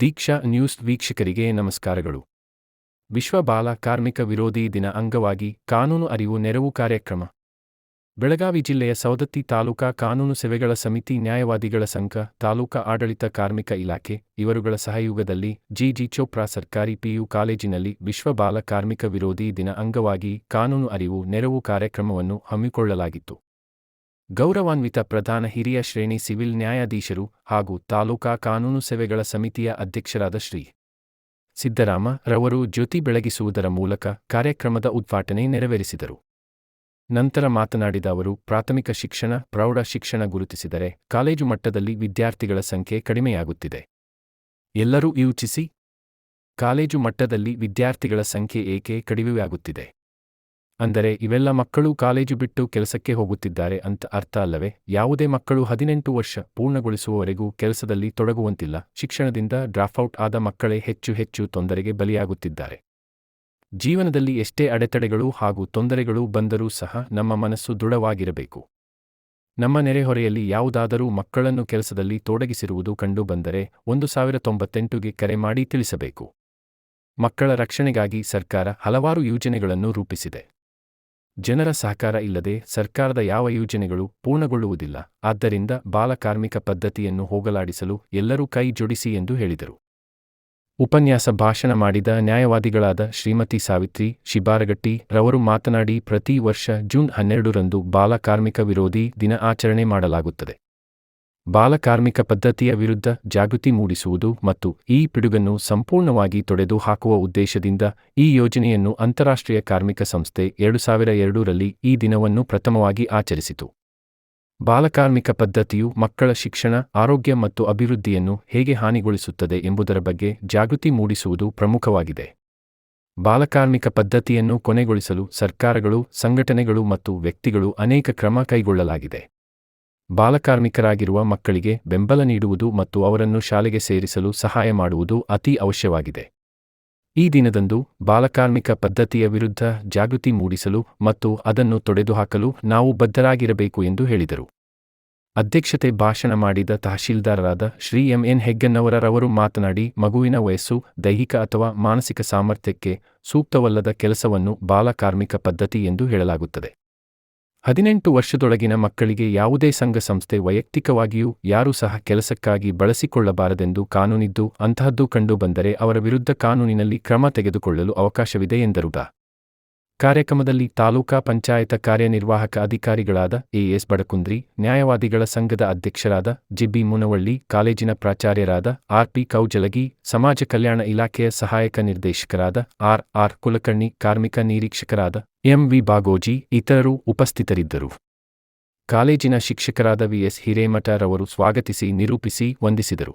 ದೀಕ್ಷಾ news ವೀಕ್ಷಕರಿಗೆ ನಮಸ್ಕಾರಗಳು. ವಿಶ್ವ ಬಾಲ ಕಾರ್ಮಿಕ ವಿರೋಧಿ ದಿನ ಅಂಗವಾಗಿ ಕಾನೂನು ಅರಿವು ನೆರವು ಕಾರ್ಯಕ್ರಮ. ಬೆಳಗಾವಿ ಜಿಲ್ಲೆಯ ಸವದತ್ತಿ ತಾಲೂಕಾ ಕಾನೂನು ಸೇವೆಗಳ ಸಮಿತಿ ನ್ಯಾಯವಾದಿಗಳ ಸಂಘ, ತಾಲೂಕಾ ಆಡಳಿತ ಕಾರ್ಮಿಕ ಇಲಾಖೆ, ಇವರುಗಳ ಸಹಯೋಗದಲ್ಲಿ ಜಿಜಿ ಚೋಪ್ರಾ ಸರ್ಕಾರಿ ಪಿಯು ಕಾಲೇಜಿನಲ್ಲಿ ವಿಶ್ವ ಬಾಲ ಕಾರ್ಮಿಕ ವಿರೋಧಿ ದಿನ ಅಂಗವಾಗಿ ಕಾನೂನು ಅರಿವು ನೆರವು ಕಾರ್ಯಕ್ರಮವನ್ನು ಹಮ್ಮಿಕೊಳ್ಳಲಾಗಿತ್ತು. ಗೌರವಾನ್ವಿತ ಪ್ರಧಾನ ಹಿರಿಯ ಶ್ರೇಣಿ ಸಿವಿಲ್ ನ್ಯಾಯಾಧೀಶರು ಹಾಗೂ ತಾಲೂಕಾ ಕಾನೂನು ಸೇವೆಗಳ ಸಮಿತಿಯ ಅಧ್ಯಕ್ಷರಾದ ಶ್ರೀ ಸಿದ್ದರಾಮ ರವರು ಜ್ಯೋತಿ ಬೆಳಗಿಸುವುದರ ಮೂಲಕ ಕಾರ್ಯಕ್ರಮದ ಉದ್ಘಾಟನೆ ನೆರವೇರಿಸಿದರು. ನಂತರ ಮಾತನಾಡಿದ ಅವರು, ಪ್ರಾಥಮಿಕ ಶಿಕ್ಷಣ, ಪ್ರೌಢ ಶಿಕ್ಷಣ ಗುರುತಿಸಿದರೆ ಕಾಲೇಜು ಮಟ್ಟದಲ್ಲಿ ವಿದ್ಯಾರ್ಥಿಗಳ ಸಂಖ್ಯೆ ಕಡಿಮೆಯಾಗುತ್ತಿದೆ. ಎಲ್ಲರೂ ಯೋಚಿಸಿ ಕಾಲೇಜು ಮಟ್ಟದಲ್ಲಿ ವಿದ್ಯಾರ್ಥಿಗಳ ಸಂಖ್ಯೆ ಏಕೆ ಕಡಿಮೆಯಾಗುತ್ತಿದೆ? ಅಂದರೆ ಇವೆಲ್ಲ ಮಕ್ಕಳು ಕಾಲೇಜು ಬಿಟ್ಟು ಕೆಲಸಕ್ಕೆ ಹೋಗುತ್ತಿದ್ದಾರೆ ಅಂತ ಅರ್ಥ ಅಲ್ಲವೇ? ಯಾವುದೇ ಮಕ್ಕಳು ಹದಿನೆಂಟು ವರ್ಷ ಪೂರ್ಣಗೊಳಿಸುವವರೆಗೂ ಕೆಲಸದಲ್ಲಿ ತೊಡಗುವಂತಿಲ್ಲ. ಶಿಕ್ಷಣದಿಂದ ಡ್ರಾಫ್ಔಟ್ ಆದ ಮಕ್ಕಳೇ ಹೆಚ್ಚು ಹೆಚ್ಚು ತೊಂದರೆಗೆ ಬಲಿಯಾಗುತ್ತಿದ್ದಾರೆ. ಜೀವನದಲ್ಲಿ ಎಷ್ಟೇ ಅಡೆತಡೆಗಳು ಹಾಗೂ ತೊಂದರೆಗಳು ಬಂದರೂ ಸಹ ನಮ್ಮ ಮನಸ್ಸು ದೃಢವಾಗಿರಬೇಕು. ನಮ್ಮ ನೆರೆಹೊರೆಯಲ್ಲಿ ಯಾವುದಾದರೂ ಮಕ್ಕಳನ್ನು ಕೆಲಸದಲ್ಲಿ ತೊಡಗಿಸಿರುವುದು ಕಂಡುಬಂದರೆ ಒಂದು ಸಾವಿರ ತೊಂಬತ್ತೆಂಟುಗೆ ಕರೆ ಮಾಡಿ ತಿಳಿಸಬೇಕು. ಮಕ್ಕಳ ರಕ್ಷಣೆಗಾಗಿ ಸರ್ಕಾರ ಹಲವಾರು ಯೋಜನೆಗಳನ್ನು ರೂಪಿಸಿದೆ. ಜನರ ಸಹಕಾರ ಇಲ್ಲದೆ ಸರ್ಕಾರದ ಯಾವ ಯೋಜನೆಗಳು ಪೂರ್ಣಗೊಳ್ಳುವುದಿಲ್ಲ. ಆದ್ದರಿಂದ ಬಾಲಕಾರ್ಮಿಕ ಪದ್ಧತಿಯನ್ನು ಹೋಗಲಾಡಿಸಲು ಎಲ್ಲರೂ ಕೈ ಜೋಡಿಸಿ ಎಂದು ಹೇಳಿದರು. ಉಪನ್ಯಾಸ ಭಾಷಣ ಮಾಡಿದ ನ್ಯಾಯವಾದಿಗಳಾದ ಶ್ರೀಮತಿ ಸಾವಿತ್ರಿ, ಶಿಬಾರಗಟ್ಟಿ ರವರು ಮಾತನಾಡಿ ಪ್ರತಿ ವರ್ಷ ಜೂನ್ ಹನ್ನೆರಡರಂದು ಬಾಲಕಾರ್ಮಿಕ ವಿರೋಧಿ ದಿನ ಆಚರಣೆ ಮಾಡಲಾಗುತ್ತದೆ. ಬಾಲಕಾರ್ಮಿಕ ಪದ್ಧತಿಯ ವಿರುದ್ಧ ಜಾಗೃತಿ ಮೂಡಿಸುವುದು ಮತ್ತು ಈ ಪಿಡುಗನ್ನು ಸಂಪೂರ್ಣವಾಗಿ ತೊಡೆದು ಹಾಕುವ ಉದ್ದೇಶದಿಂದ ಈ ಯೋಜನೆಯನ್ನು ಅಂತಾರಾಷ್ಟ್ರೀಯ ಕಾರ್ಮಿಕ ಸಂಸ್ಥೆ ಎರಡು ಸಾವಿರ ಎರಡರಲ್ಲಿ ಈ ದಿನವನ್ನು ಪ್ರಥಮವಾಗಿ ಆಚರಿಸಿತು. ಬಾಲಕಾರ್ಮಿಕ ಪದ್ಧತಿಯು ಮಕ್ಕಳ ಶಿಕ್ಷಣ, ಆರೋಗ್ಯ ಮತ್ತು ಅಭಿವೃದ್ಧಿಯನ್ನು ಹೇಗೆ ಹಾನಿಗೊಳಿಸುತ್ತದೆ ಎಂಬುದರ ಬಗ್ಗೆ ಜಾಗೃತಿ ಮೂಡಿಸುವುದು ಪ್ರಮುಖವಾಗಿದೆ. ಬಾಲಕಾರ್ಮಿಕ ಪದ್ಧತಿಯನ್ನು ಕೊನೆಗೊಳಿಸಲು ಸರ್ಕಾರಗಳು, ಸಂಘಟನೆಗಳು ಮತ್ತು ವ್ಯಕ್ತಿಗಳು ಅನೇಕ ಕ್ರಮ ಕೈಗೊಳ್ಳಲಾಗಿದೆ. ಬಾಲಕಾರ್ಮಿಕರಾಗಿರುವ ಮಕ್ಕಳಿಗೆ ಬೆಂಬಲ ನೀಡುವುದು ಮತ್ತು ಅವರನ್ನು ಶಾಲೆಗೆ ಸೇರಿಸಲು ಸಹಾಯ ಮಾಡುವುದು ಅತಿ ಅವಶ್ಯವಾಗಿದೆ. ಈ ದಿನದಂದು ಬಾಲಕಾರ್ಮಿಕ ಪದ್ಧತಿಯ ವಿರುದ್ಧ ಜಾಗೃತಿ ಮೂಡಿಸಲು ಮತ್ತು ಅದನ್ನು ತೊಡೆದುಹಾಕಲು ನಾವು ಬದ್ಧರಾಗಿರಬೇಕು ಎಂದು ಹೇಳಿದರು. ಅಧ್ಯಕ್ಷತೆ ಭಾಷಣ ಮಾಡಿದ ತಹಶೀಲ್ದಾರರಾದ ಶ್ರೀ ಎಂ. ಎನ್. ಹೆಗ್ಗನ್ನವರವರು ಮಾತನಾಡಿ, ಮಗುವಿನ ವಯಸ್ಸು ದೈಹಿಕ ಅಥವಾ ಮಾನಸಿಕ ಸಾಮರ್ಥ್ಯಕ್ಕೆ ಸೂಕ್ತವಲ್ಲದ ಕೆಲಸವನ್ನು ಬಾಲಕಾರ್ಮಿಕ ಪದ್ಧತಿ ಎಂದು ಹೇಳಲಾಗುತ್ತದೆ. ಹದಿನೆಂಟು ವರ್ಷದೊಳಗಿನ ಮಕ್ಕಳಿಗೆ ಯಾವುದೇ ಸಂಘ ಸಂಸ್ಥೆ ವೈಯಕ್ತಿಕವಾಗಿಯೂ ಯಾರೂ ಸಹ ಕೆಲಸಕ್ಕಾಗಿ ಬಳಸಿಕೊಳ್ಳಬಾರದೆಂದು ಕಾನೂನಿದ್ದು, ಅಂತಹದ್ದು ಕಂಡುಬಂದರೆ ಅವರ ವಿರುದ್ಧ ಕಾನೂನಿನಲ್ಲಿ ಕ್ರಮ ತೆಗೆದುಕೊಳ್ಳಲು ಅವಕಾಶವಿದೆ ಎಂದರು. ಕಾರ್ಯಕ್ರಮದಲ್ಲಿ ತಾಲೂಕಾ ಪಂಚಾಯತ ಕಾರ್ಯನಿರ್ವಾಹಕ ಅಧಿಕಾರಿಗಳಾದ ಎಎಸ್ ಬಡಕುಂದ್ರಿ, ನ್ಯಾಯವಾದಿಗಳ ಸಂಘದ ಅಧ್ಯಕ್ಷರಾದ ಜಿಬಿ ಮುನವಳ್ಳಿ, ಕಾಲೇಜಿನ ಪ್ರಾಚಾರ್ಯರಾದ ಆರ್ಪಿ ಕೌಜಲಗಿ, ಸಮಾಜ ಕಲ್ಯಾಣ ಇಲಾಖೆಯ ಸಹಾಯಕ ನಿರ್ದೇಶಕರಾದ ಆರ್ ಆರ್ ಕುಲಕರ್ಣಿ, ಕಾರ್ಮಿಕ ನಿರೀಕ್ಷಕರಾದ ಎಂ ವಿ ಬಾಗೋಜಿ ಇತರರು ಉಪಸ್ಥಿತರಿದ್ದರು. ಕಾಲೇಜಿನ ಶಿಕ್ಷಕರಾದ ವಿಎಸ್ ಹಿರೇಮಠರವರು ಸ್ವಾಗತಿಸಿ ನಿರೂಪಿಸಿ ವಂದಿಸಿದರು.